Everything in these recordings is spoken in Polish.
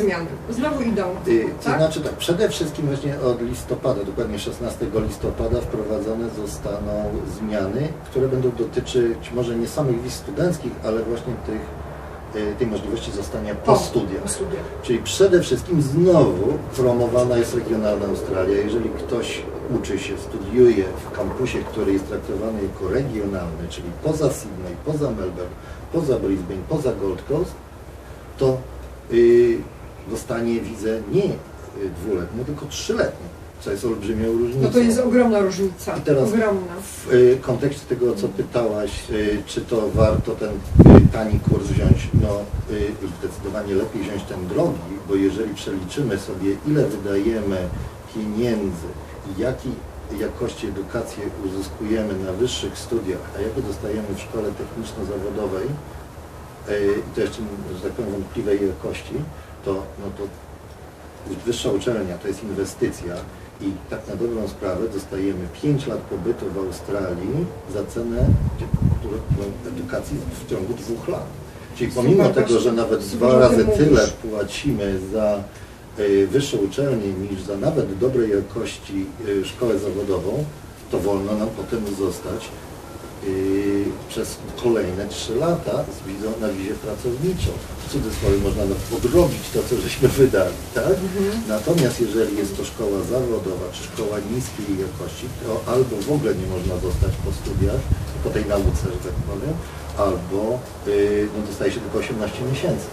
zmiany. Znowu idą, Y, To tak? znaczy tak, przede wszystkim właśnie od listopada, dokładnie 16 listopada wprowadzone zostaną zmiany, które będą dotyczyć może nie samych wiz studenckich, ale właśnie tych, y, tej możliwości zostania po studiach. Po studiach. Czyli przede wszystkim znowu promowana jest regionalna Australia. Jeżeli ktoś uczy się, studiuje w kampusie, który jest traktowany jako regionalny, czyli poza Sydney, poza Melbourne, poza Brisbane, poza Gold Coast, to y, dostanie wizę nie y, dwuletnią, tylko trzyletnią, co jest olbrzymią różnicą. No to jest ogromna różnica. I teraz- Ogromna. W y, kontekście tego, o co pytałaś, y, czy to warto ten tani kurs wziąć, no zdecydowanie lepiej wziąć ten drogi, bo jeżeli przeliczymy sobie, ile wydajemy pieniędzy i jakiej jakości edukację uzyskujemy na wyższych studiach, a jakie dostajemy w szkole techniczno-zawodowej, i to jeszcze, że tak powiem, wątpliwej jakości, to, no to wyższa uczelnia to jest inwestycja i tak na dobrą sprawę dostajemy 5 lat pobytu w Australii za cenę no, edukacji w ciągu dwóch lat. Czyli pomimo Super, tego, że nawet dwa razy tyle płacimy za y, wyższą uczelnię niż za nawet dobrej jakości y, szkołę zawodową, to wolno nam potem zostać y, przez kolejne 3 lata na wizie pracowniczą. W cudzysłowie można nawet odrobić to, co żeśmy wydali, tak? Natomiast jeżeli jest to szkoła zawodowa czy szkoła niskiej jakości, to albo w ogóle nie można zostać po studiach, po tej nauce, że tak powiem, albo y, no, dostaje się tylko 18 miesięcy.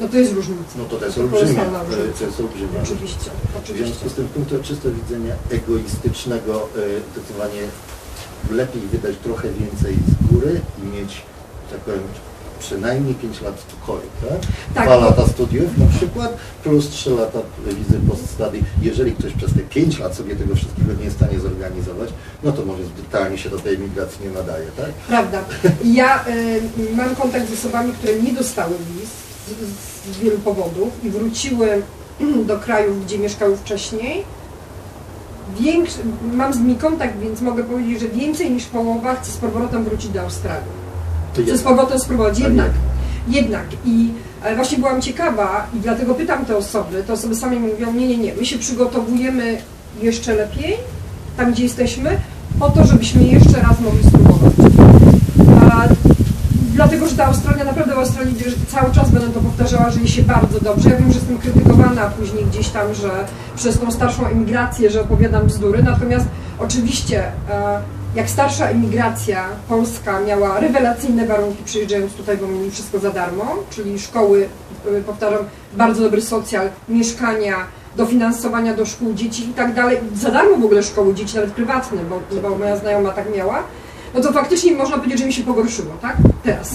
No to jest różnica. No to jest olbrzymia, to jest olbrzymia. Oczywiście, W oczywiście. związku z tym punktu czysto widzenia egoistycznego y, zdecydowanie lepiej wydać trochę więcej z góry i mieć, tak powiem, przynajmniej 5 lat spokoju, tak? Tak, Dwa lata studiów na przykład, plus 3 lata wizy post-study. Jeżeli ktoś przez te 5 lat sobie tego wszystkiego nie jest w stanie zorganizować, no to może totalnie się do tej emigracji nie nadaje, tak? Prawda. Ja y, mam kontakt z osobami, które nie dostały wiz z, z wielu powodów i wróciły do krajów, gdzie mieszkały wcześniej. Większy, mam z nimi kontakt, więc mogę powiedzieć, że więcej niż połowa chce z powrotem wrócić do Australii. To Chce z powrotem spróbować. A Jednak, jednak. I e, właśnie byłam ciekawa i dlatego pytam te osoby, te osoby same mi mówią, nie, nie, nie, my się przygotowujemy jeszcze lepiej, tam gdzie jesteśmy, po to, żebyśmy jeszcze raz mogli spróbować. A, dlatego, że ta Australia, naprawdę w Australii cały czas będę to powtarzała, że jej się bardzo dobrze. Ja wiem, że jestem krytykowana później gdzieś tam, że przez tą starszą emigrację, że opowiadam bzdury, natomiast oczywiście e, jak starsza emigracja polska miała rewelacyjne warunki przyjeżdżając tutaj, bo mieli wszystko za darmo, czyli szkoły, e, powtarzam, bardzo dobry socjal, mieszkania, dofinansowania do szkół dzieci i tak dalej, za darmo w ogóle szkoły dzieci, nawet prywatne, bo, bo moja znajoma tak miała, no to faktycznie można powiedzieć, że mi się pogorszyło, tak? Teraz.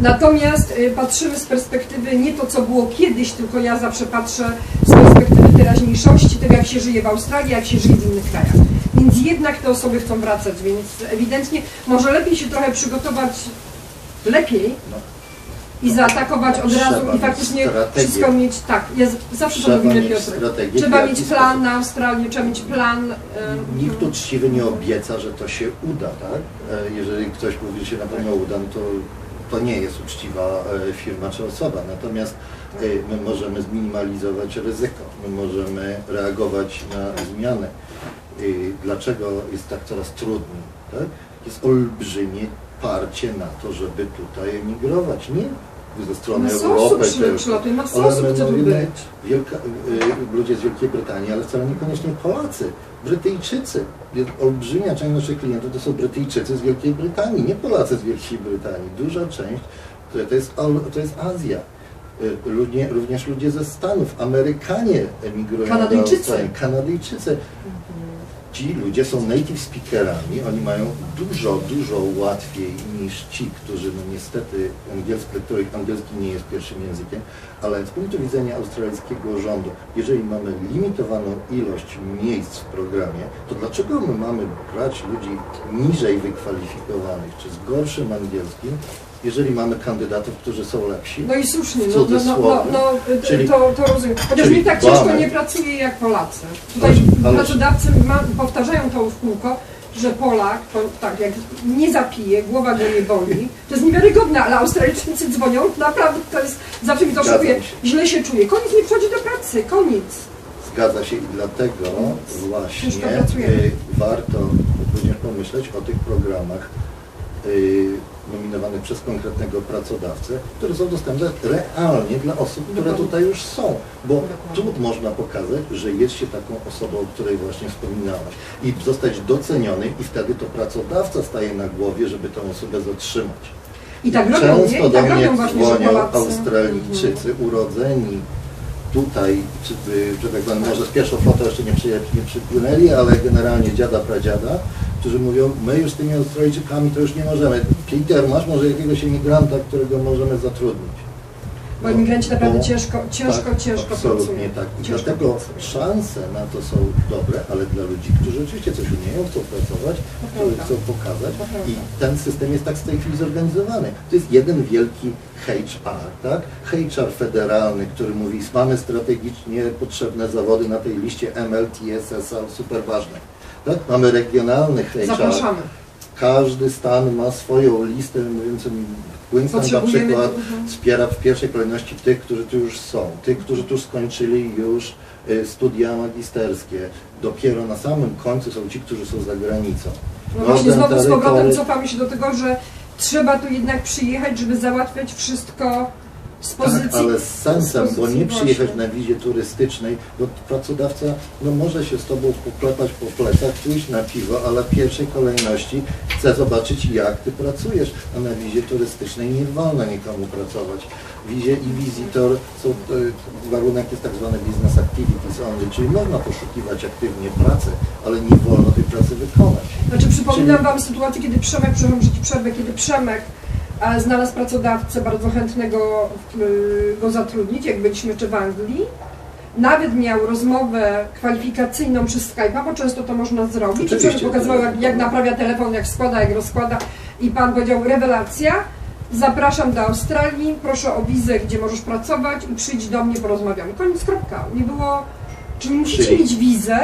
Natomiast y, patrzymy z perspektywy nie to, co było kiedyś, tylko ja zawsze patrzę z perspektywy teraźniejszości, tego jak się żyje w Australii, jak się żyje w innych krajach. Więc jednak te osoby chcą wracać, więc ewidentnie może lepiej się trochę przygotować lepiej no, i zaatakować od Trzeba razu i mieć faktycznie strategię. wszystko mieć, tak, ja z- zawsze to Trzeba mówimy mieć Piotrek. strategię, Trzeba mieć plan sposób. na Australię, trzeba mieć plan. y, Nikt uczciwy nie obieca, że to się uda, tak? E, Jeżeli ktoś mówi, że się na pewno uda, no to, to nie jest uczciwa e, firma czy osoba. Natomiast e, my możemy zminimalizować ryzyko, my możemy reagować na zmiany. E, Dlaczego jest tak coraz trudniej? Tak? Jest olbrzymie parcie na to, żeby tutaj emigrować. Nie ze strony Masa Europy, osób tylko, przylatuje, masa ale osób chce tu być. Wielka, y, ludzie z Wielkiej Brytanii, ale wcale niekoniecznie Polacy, Brytyjczycy. Olbrzymia część naszych klientów to są Brytyjczycy z Wielkiej Brytanii, nie Polacy z Wielkiej Brytanii. Duża część to, jest, to jest Azja. Y, Ludzie, również ludzie ze Stanów, Amerykanie emigrują Kanadyjczycy. Kanadyjczycy. Ci ludzie są native speakerami, oni mają dużo, dużo łatwiej niż ci, którzy no niestety angielski, których angielski nie jest pierwszym językiem, ale z punktu widzenia australijskiego rządu, jeżeli mamy limitowaną ilość miejsc w programie, to dlaczego my mamy brać ludzi niżej wykwalifikowanych czy z gorszym angielskim, jeżeli mamy kandydatów, którzy są lepsi? No i słusznie, no, no, no, no, no Czyli- to, to rozumiem. Chociaż mi tak ciężko nie pracuje jak Polacy. Tutaj pracodawcy ma, powtarzają to w kółko, że Polak, to tak, jak nie zapije, głowa go nie boli, to jest niewiarygodne, ale Australijczycy dzwonią, naprawdę to jest, zawsze mi to szokuje, źle się czuję, koniec nie przychodzi do pracy, koniec. Zgadza się i dlatego właśnie y, warto również pomyśleć o tych programach. Y, nominowanych przez konkretnego pracodawcę, które są dostępne realnie dla osób, które tutaj już są. Bo tu można pokazać, że jest się taką osobą, o której właśnie wspominałaś i zostać doceniony i wtedy to pracodawca staje na głowie, żeby tę osobę zatrzymać. I tak robią, nie? Często I do tak mnie robią dzwonią. Australijczycy urodzeni tutaj, czy, że tak powiem, może z pierwszą fotą jeszcze nie, przyje, nie przypłynęli, ale generalnie dziada, pradziada, którzy mówią, my już z tymi Australijczykami to już nie możemy. Peter, masz może jakiegoś emigranta, którego możemy zatrudnić? Bo emigranci naprawdę Bo- ciężko, ciężko, tak, ciężko Absolutnie pracują. tak. Ciężko dlatego pracują. szanse na to są dobre, ale dla ludzi, którzy rzeczywiście coś umieją, chcą pracować, którzy chcą pokazać. I ten system jest tak w tej chwili zorganizowany. To jest jeden wielki HR, tak? HR federalny, który mówi, mamy strategicznie potrzebne zawody na tej liście MLTS, super ważne. Tak? Mamy regionalny HR. Zapraszamy. Każdy stan ma swoją listę, mówiącą Queensland na przykład mhm. wspiera w pierwszej kolejności tych, którzy tu już są, tych, którzy tu skończyli już y, studia magisterskie. Dopiero na samym końcu są ci, którzy są za granicą. No właśnie Northern znowu z powrotem cofamy się do tego, że trzeba tu jednak przyjechać, żeby załatwiać wszystko pozycji... Tak, ale z sensem, z bo nie przyjechać właśnie. na wizie turystycznej, bo pracodawca no, może się z Tobą poklepać po plecach, pójść na piwo, ale w pierwszej kolejności chce zobaczyć, jak Ty pracujesz, a na wizie turystycznej nie wolno nikomu pracować. Wizie i wizytor są, e, warunek jest tak zwany business activities only, czyli można poszukiwać aktywnie pracy, ale nie wolno tej pracy wykonać. Znaczy przypominam Czyli- Wam sytuację, kiedy Przemek, przepraszam, że Ci przerwę, kiedy Przemek znalazł pracodawcę bardzo chętnego y, go zatrudnić, jak byliśmy jeszcze w Anglii. Nawet miał rozmowę kwalifikacyjną przez Skype'a, bo często to można zrobić. Oczywiście. Pokazywał, jak, jak naprawia telefon, jak składa, jak rozkłada. I Pan powiedział, rewelacja, zapraszam do Australii, proszę o wizę, gdzie możesz pracować i przyjdź do mnie, porozmawiamy. Koniec, kropka. Nie było... Czyli musicie mieć wizę,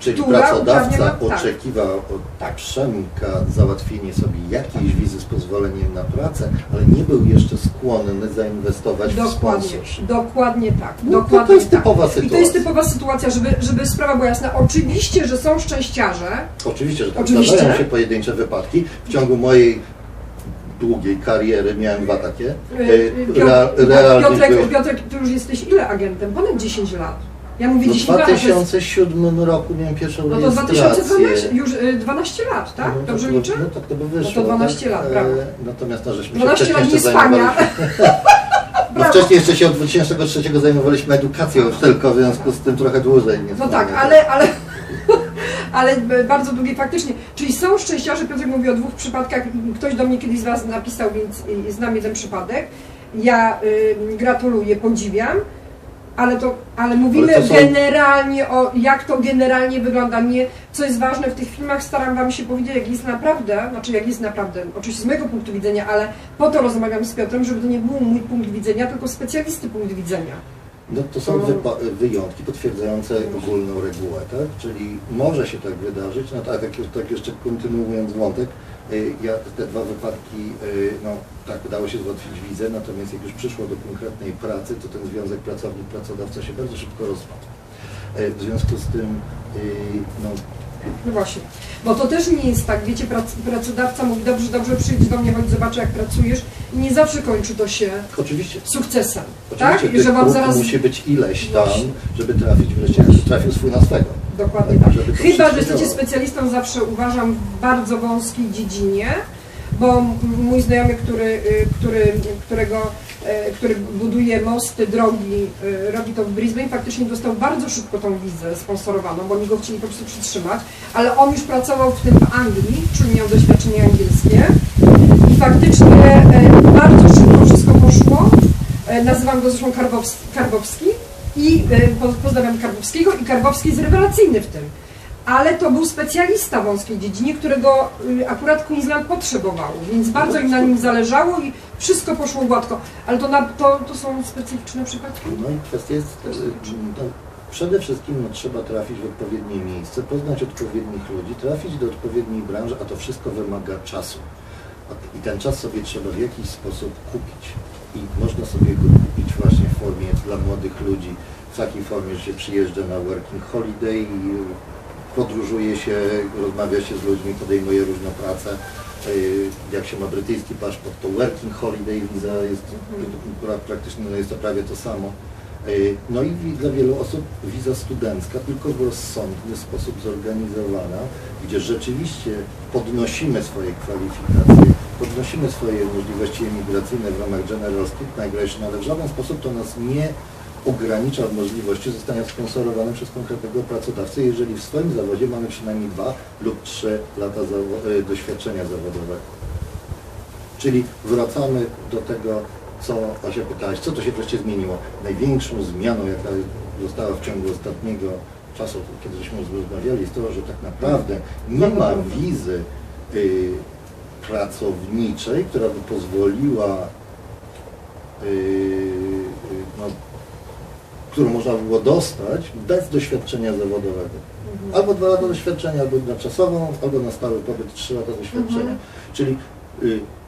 Czyli która pracodawca uprawnia- tak. oczekiwał od Tak. Przemka załatwienie sobie jakiejś wizy z pozwoleniem na pracę, ale nie był jeszcze skłonny zainwestować w Dokładnie, sponsorship. dokładnie tak. No, to- dokładnie to jest tak. typowa I to jest sytuacja. typowa sytuacja, żeby, żeby sprawa była jasna. Oczywiście, że są szczęściarze, Oczywiście, że tak Oczywiście. zdarzają się pojedyncze wypadki. W ciągu mojej długiej kariery miałem dwa takie. Yy, E, Piotr, realnie Piotrek, były- Piotrek, ty już jesteś ile agentem? Ponad 10 lat. Ja mówię No w 10 lat, a to jest, 2007 roku miałem pierwszą no to rejestrację. 2012, już y, 12 lat, tak? No, Dobrze to, liczę? No tak to by wyszło. No to 12 tak? lat, brawo. E, Natomiast no, żeśmy się 12 wcześniej lat jeszcze nie spania. zajmowaliśmy. No Brawo. wcześniej jeszcze się od 2003 zajmowaliśmy edukacją już tylko, w związku z tym trochę dłużej. Nie No tak, ale, ale, ale bardzo długie faktycznie. Czyli są szczęściarze, Piotr mówi o dwóch przypadkach. Ktoś do mnie kiedyś z Was napisał, więc y, znam jeden przypadek. Ja y, gratuluję, podziwiam. Ale, to, ale mówimy Ale to są- generalnie o jak to generalnie wygląda. Nie, co jest ważne w tych filmach, staram Wam się powiedzieć, jak jest naprawdę, znaczy jak jest naprawdę, oczywiście z mojego punktu widzenia, ale po to rozmawiam z Piotrem, żeby to nie był mój punkt widzenia, tylko specjalisty punkt widzenia. No to są wypa- wyjątki potwierdzające ogólną regułę, tak? Czyli może się tak wydarzyć, no tak, tak, jeszcze kontynuując wątek, y, ja te dwa wypadki, y, no tak, udało się załatwić wizę, natomiast jak już przyszło do konkretnej pracy, to ten związek pracownik-pracodawca się bardzo szybko rozpadł. Y, W związku z tym, no, No właśnie, bo to też nie jest tak, wiecie, prac, pracodawca mówi, dobrze, dobrze, przyjdź do mnie, chodź zobaczę jak pracujesz nie zawsze kończy to się oczywiście, sukcesem, oczywiście tak? Tych że zaraz... musi być ileś tam, Właśnie. żeby trafić wreszcie, żeby trafił swój na swego. Dokładnie Tak, tak. Chyba, że jesteście specjalistą, zawsze uważam, w bardzo wąskiej dziedzinie, bo mój znajomy, który, y, który, którego, y, który buduje mosty, drogi, y, robi to w Brisbane, faktycznie dostał bardzo szybko tą wizę sponsorowaną, bo oni go chcieli po prostu przytrzymać, ale on już pracował w tym w Anglii, czyli miał doświadczenie angielskie i faktycznie y, bardzo szybko wszystko poszło. E, Nazywam go zresztą Karbowski, i e, po- pozdrawiam Karbowskiego i Karbowski jest rewelacyjny w tym. Ale to był specjalista w wąskiej dziedzinie, którego akurat Queensland potrzebował, więc bardzo im na nim zależało i wszystko poszło gładko. Ale to, na, to, to są specyficzne przypadki? No i kwestia jest, Przede wszystkim no, trzeba trafić w odpowiednie miejsce, poznać odpowiednich ludzi, trafić do odpowiedniej branży, a to wszystko wymaga czasu. I ten czas sobie trzeba w jakiś sposób kupić. I można sobie go kupić właśnie w formie dla młodych ludzi, w takiej formie, że się przyjeżdża na working holiday i podróżuje się, rozmawia się z ludźmi, podejmuje różne prace. Yy, Jak się ma brytyjski paszport, to working holiday wiza jest, praktycznie no jest to prawie to samo. Yy, No i dla wielu osób wiza studencka, tylko w rozsądny sposób zorganizowana, gdzie rzeczywiście podnosimy swoje kwalifikacje, podnosimy swoje możliwości emigracyjne w ramach General Street Migration, ale w żaden sposób to nas nie ogranicza możliwości zostania sponsorowanym przez konkretnego pracodawcę, jeżeli w swoim zawodzie mamy przynajmniej dwa lub trzy lata e, doświadczenia zawodowego. Czyli wracamy do tego, co Asia pytałaś, co to się wreszcie zmieniło. Największą zmianą, jaka została w ciągu ostatniego czasu, kiedy żeśmy rozmawiali, jest to, że tak naprawdę nie ma wizy y, pracowniczej, która by pozwoliła, y, y, no, którą można by było dostać bez doświadczenia zawodowego. Albo dwa lata doświadczenia, albo na czasową, albo na stały pobyt trzy lata doświadczenia. Mhm. Czyli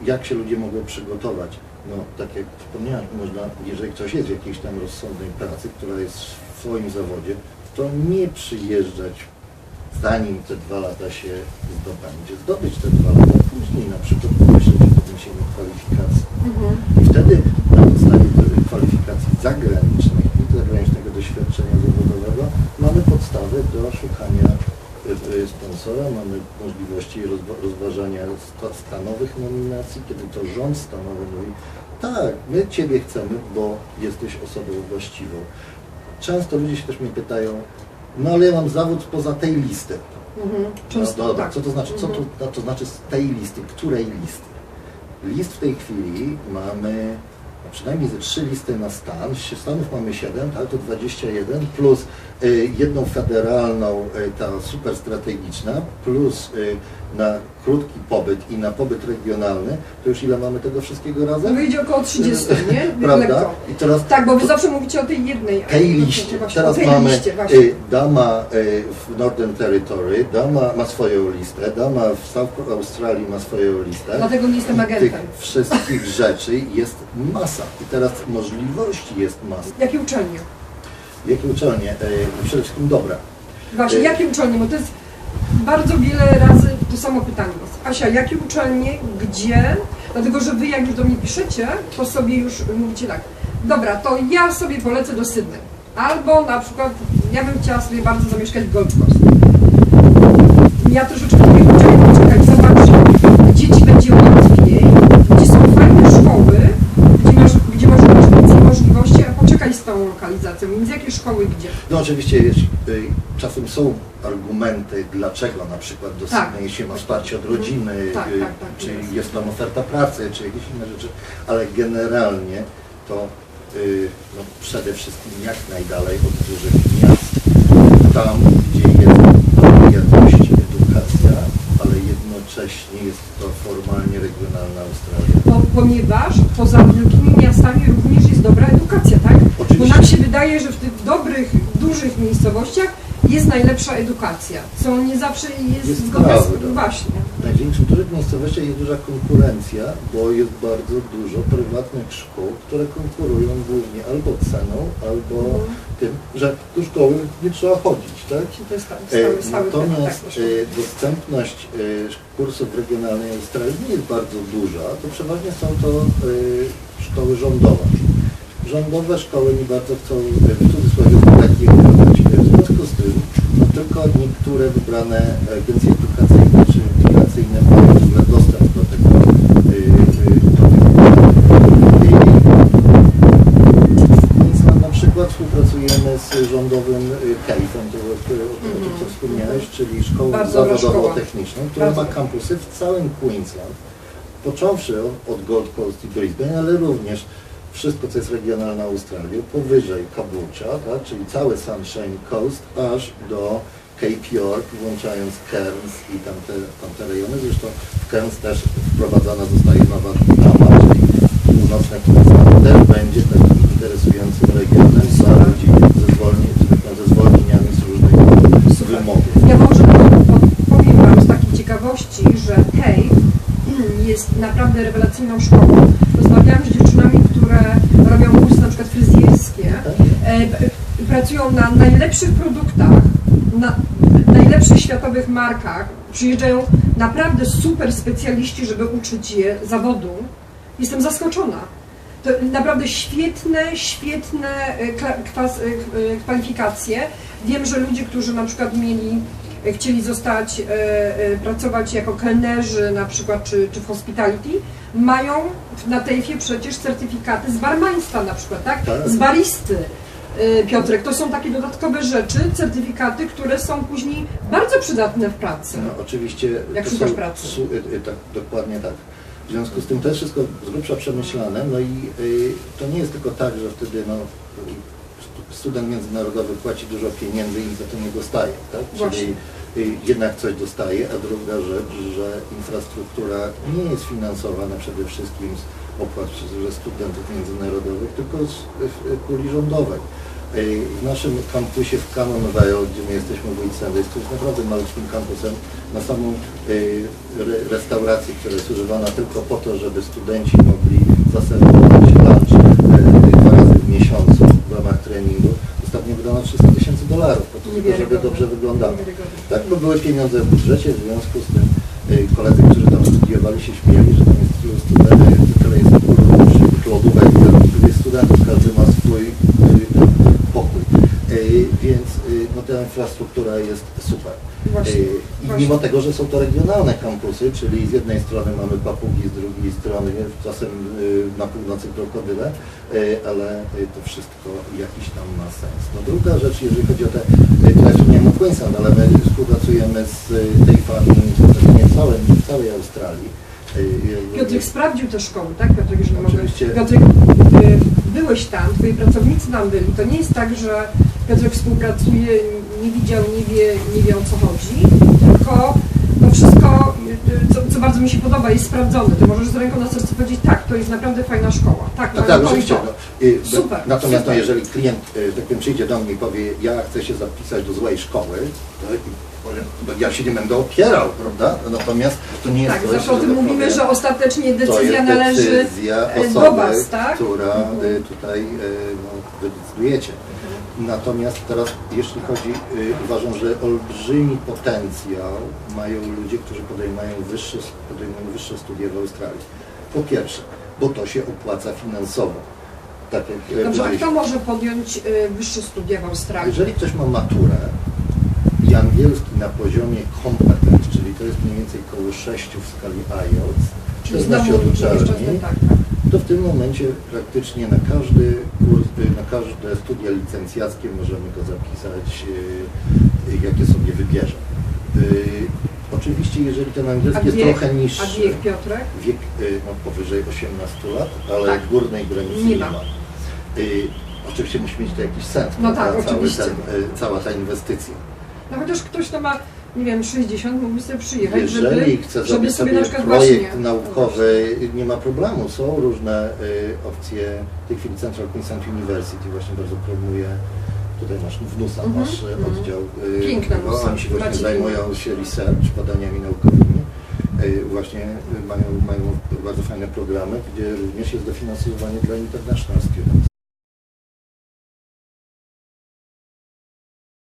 jak się ludzie mogą przygotować? No, tak jak wspomniałem, można, jeżeli ktoś jest w jakiejś tam rozsądnej pracy, która jest w swoim zawodzie, to nie przyjeżdżać zanim te dwa lata się zdobędzie. Zdobyć te dwa lata później, na przykład pomyśleć o podniesieniu kwalifikacji. Mhm. I wtedy na podstawie kwalifikacji zagranicznych i zagranicznego doświadczenia zawodowego mamy podstawę do szukania y, y, sponsora, mamy możliwości rozwa- rozważania sta- stanowych nominacji, kiedy to rząd stanowy mówi tak, my Ciebie chcemy, bo jesteś osobą właściwą. Często ludzie się też mnie pytają, no ale ja mam zawód poza tej listy. Mhm. Często no, dobra, tak. co to znaczy? Co to, Mhm. no, to znaczy z tej listy? Której listy? List w tej chwili mamy no, przynajmniej ze trzy listy na stan. Z Stanów mamy 7, tak, to 21, plus jedną federalną, y, ta super strategiczna, plus y, na krótki pobyt i na pobyt regionalny, to już ile mamy tego wszystkiego No razem? wyjdzie około 30, nie? Prawda? I teraz Tak, bo wy zawsze mówicie o tej jednej. tej No, liście. właśnie, Teraz tej mamy liście, y, dama y, w Northern Territory, dama ma swoją listę, dama w South Australii ma swoją listę. Dlatego nie jestem agentem. Tych wszystkich rzeczy jest masa. I teraz możliwości jest masa. Jakie uczelnie? Jakie uczelnie? Przede wszystkim dobre. Właśnie, Y- jakie uczelnie? Bo to jest bardzo wiele razy to samo pytanie. Asia, jakie uczelnie, gdzie? Dlatego, że wy jak już do mnie piszecie, to sobie już mówicie tak, dobra, to ja sobie polecę do Sydney. Albo na przykład, ja bym chciała sobie bardzo zamieszkać w Gold Coast. Ja troszeczkę mówię, poczekaj, poczekaj, zobacz, gdzie ci będzie łatwiej, gdzie są fajne szkoły, gdzie masz, gdzie masz więcej możliwości, a poczekaj z tą lokalizacją, więc jakie szkoły gdzie? No oczywiście jest, y, czasem są argumenty, dlaczego na przykład do Tak. Sydney się ma wsparcie od rodziny, Tak, y, tak, tak, czy jest. jest tam oferta pracy, czy jakieś inne rzeczy, ale generalnie to y, no, przede wszystkim jak najdalej od dużych miast, tam gdzie jest jakość edukacja, ale jednocześnie jest to formalnie regionalna Australia. Po, ponieważ poza wielkimi miastami również jest dobra edukacja, tak? Bo Oczywiście. nam się wydaje, że w tych dużych miejscowościach jest najlepsza edukacja, co nie zawsze jest, Jest zgodne z... Właśnie. W największych dużych miejscowościach jest duża konkurencja, bo jest bardzo dużo prywatnych szkół, które konkurują głównie albo ceną, albo Mhm. tym, że do szkoły nie trzeba chodzić, tak? To jest E, stały, stały temat, Natomiast tak, dostępność e, kursów w regionalnej Australii nie jest bardzo duża, to przeważnie są to szkoły rządowe. Rządowe szkoły nie bardzo chcą w cudzysłowie takie wprowadzać. W związku z tym no, tylko niektóre wybrane agencje edukacyjne czy edukacyjne mają dostęp do tego. do tych więc na, przykład współpracujemy z rządowym KEIF-em, to, o, tym co wspomniałeś, czyli szkołą Mhm. Zawodowo-techniczną, która Bardzo ma kampusy w całym Queensland, począwszy od, Gold Coast i Brisbane, ale również wszystko, co jest regionalna Australia, powyżej Caboolture, tak, czyli cały Sunshine Coast, aż do Cape York, włączając Cairns i tamte, tamte rejony. Zresztą w Cairns też wprowadzana zostaje nowa brama, czyli północne Queensland też będzie takim interesującym regionem dla ludzi ze zwolnień, że tak powiem, ze zwolnieniami z różnych Super. wymogów. Ja może po- powiem Wam z takiej ciekawości, że Tej jest naprawdę rewelacyjną szkołą. Rozmawiałam z dziewczynami, które robią kursy na przykład fryzjerskie, e, p- pracują na najlepszych produktach, na najlepszych światowych markach. Przyjeżdżają naprawdę super specjaliści, żeby uczyć je zawodu. Jestem zaskoczona. To naprawdę świetne, świetne e, kwas, e, e, kwalifikacje. Wiem, że ludzie, którzy na przykład mieli, chcieli zostać, pracować jako kelnerzy na przykład, czy, czy w hospitality, mają na TEIF-ie przecież certyfikaty z barmaństwa na przykład, tak? Tak. Z baristy. E, Piotrek, to są takie dodatkowe rzeczy, certyfikaty, które są później bardzo przydatne w pracy. No, oczywiście Jak to szukasz są, pracy. su- y, y, tak, dokładnie tak. W związku z tym to jest wszystko z grubsza przemyślane, no i y, to nie jest tylko tak, że wtedy no, y, stu- student międzynarodowy płaci dużo pieniędzy i za to nie dostaje, tak? Właśnie. Czyli y, jednak coś dostaje, a druga rzecz, że infrastruktura nie jest finansowana przede wszystkim z opłat ze studentów międzynarodowych, tylko z y, puli rządowej. W naszym kampusie w Commonwealth, gdzie my jesteśmy w jest to jest naprawdę malutkim kampusem, na samą re, restaurację, która jest używana tylko po to, żeby studenci mogli zaserwować lunch dwa razy w miesiącu w ramach treningu. Ostatnio wydano 300 tysięcy dolarów po to, tylko, żeby dobrze wyglądało. Tak, bo były pieniądze w budżecie, w związku z tym koledzy, którzy tam studiowali się śmieli, że tam jest tylu studentów, tyle jest różnych lodówek, tyle jest studentów, każdy ma swój y, pokój. Y, Więc y, no, ta infrastruktura jest super. Właśnie, Y, I właśnie. mimo tego, że są to regionalne kampusy, czyli z jednej strony mamy papugi, z drugiej strony czasem y, na północy krokodyle, y, ale y, to wszystko jakiś tam ma sens. No druga rzecz, jeżeli chodzi o te, y, tutaj wspomniałem o Queensland, ale my współpracujemy z tej fami nie w całej, w całej Australii. Piotrek sprawdził te szkoły, tak? Piotrek, jeżeli mogę. Piotrek, byłeś tam, twoi pracownicy tam byli. To nie jest tak, że Piotrek współpracuje, nie widział, nie wie, nie wie o co chodzi, tylko to wszystko, co, co bardzo mi się podoba, jest sprawdzone. Ty możesz z ręką na sercu powiedzieć, tak, to jest naprawdę fajna szkoła. Tak, No tak, oczywiście. No. B- Super, Natomiast super. No, jeżeli klient y, tak powiem, przyjdzie do mnie i powie, ja chcę się zapisać do złej szkoły, to no, ja się nie będę opierał, prawda? Natomiast to nie jest Tak, zawsze o tym tak mówimy, powiem, że ostatecznie decyzja należy decyzja e, osoby, do Was, tak? która y, Mhm. tutaj no, decydujecie. Natomiast teraz, jeśli chodzi, y, uważam, że olbrzymi potencjał mają ludzie, którzy podejmują wyższe, podejmują wyższe studia w Australii. Po pierwsze, bo to się opłaca finansowo. Tak jak y, Dobrze, a kto może podjąć y, wyższe studia w Australii? Jeżeli ktoś ma maturę i angielski na poziomie kompetent, czyli to jest mniej więcej około 6 w skali IELTS, Czyli to znaczy od uczelni, tak, tak. to w tym momencie praktycznie na każdy kurs, każde studia licencjackie możemy go zapisać, y, jakie sobie wybierze. Y, Oczywiście, jeżeli ten A angielski jest wiek, trochę a niższy, wiek Piotrek? wiek y, no, powyżej 18 lat, ale Tak. górnej granicy Nie nie ma. ma. Oczywiście musi mieć to jakiś sens, No tak, cały oczywiście. ten, cała ta inwestycja. No chociaż ktoś, kto ma, nie wiem, 60, mógłby sobie przyjechać, Jeżeli żeby, chce żeby zrobić sobie na przykład projekt właśnie... naukowy, nie ma problemu. Są różne y, opcje. W tej chwili Central Queensland University właśnie bardzo promuje. Tutaj masz wnusa, Mhm, masz y, mhm. oddział. y, bo wnusa. Oni się właśnie Macie zajmują się research, badaniami naukowymi. Y, Właśnie y, mają, mają bardzo fajne programy, gdzie również jest dofinansowanie dla international students.